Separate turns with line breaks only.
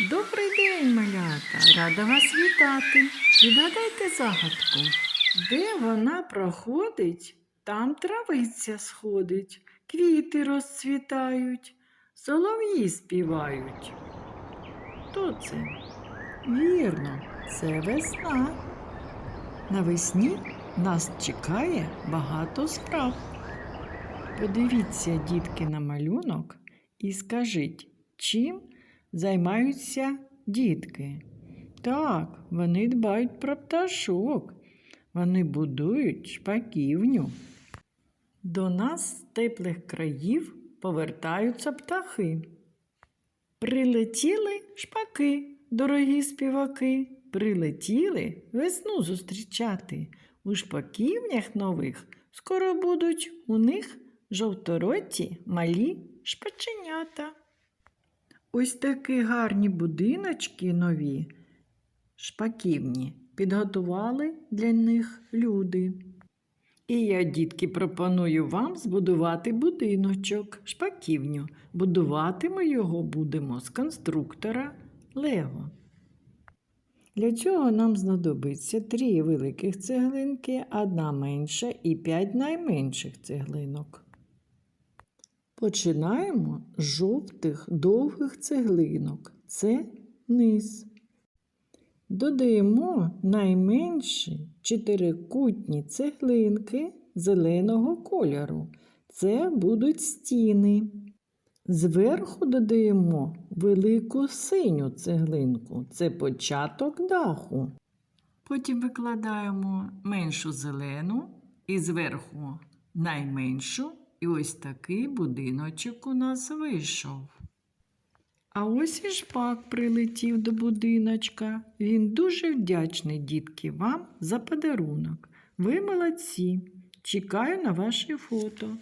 Добрий день, малята! Рада вас вітати. Відгадайте загадку. Де вона проходить, там травиця сходить, квіти розцвітають, солов'ї співають. Хто це? Вірно, це весна. Навесні нас чекає багато справ. Подивіться, дітки, на малюнок і скажіть, чим займаються дітки? Так, вони дбають про пташок. Вони будують шпаківню. До нас з теплих країв повертаються птахи. Прилетіли шпаки, дорогі співаки, прилетіли весну зустрічати. У шпаківнях нових скоро будуть у них жовтороті малі шпаченята. Ось такі гарні будиночки нові, шпаківні, підготували для них люди. І я, дітки, пропоную вам збудувати будиночок, шпаківню. Будувати ми його будемо з конструктора Лего. Для цього нам знадобиться три великих цеглинки, одна менша і п'ять найменших цеглинок. Починаємо з жовтих довгих цеглинок. Це низ. Додаємо найменші чотирикутні цеглинки зеленого кольору. Це будуть стіни. Зверху додаємо велику синю цеглинку. Це початок даху. Потім викладаємо меншу зелену і зверху найменшу. І ось такий будиночок у нас вийшов. А ось і шпак прилетів до будиночка. Він дуже вдячний, дітки, вам за подарунок. Ви молодці. Чекаю на ваші фото.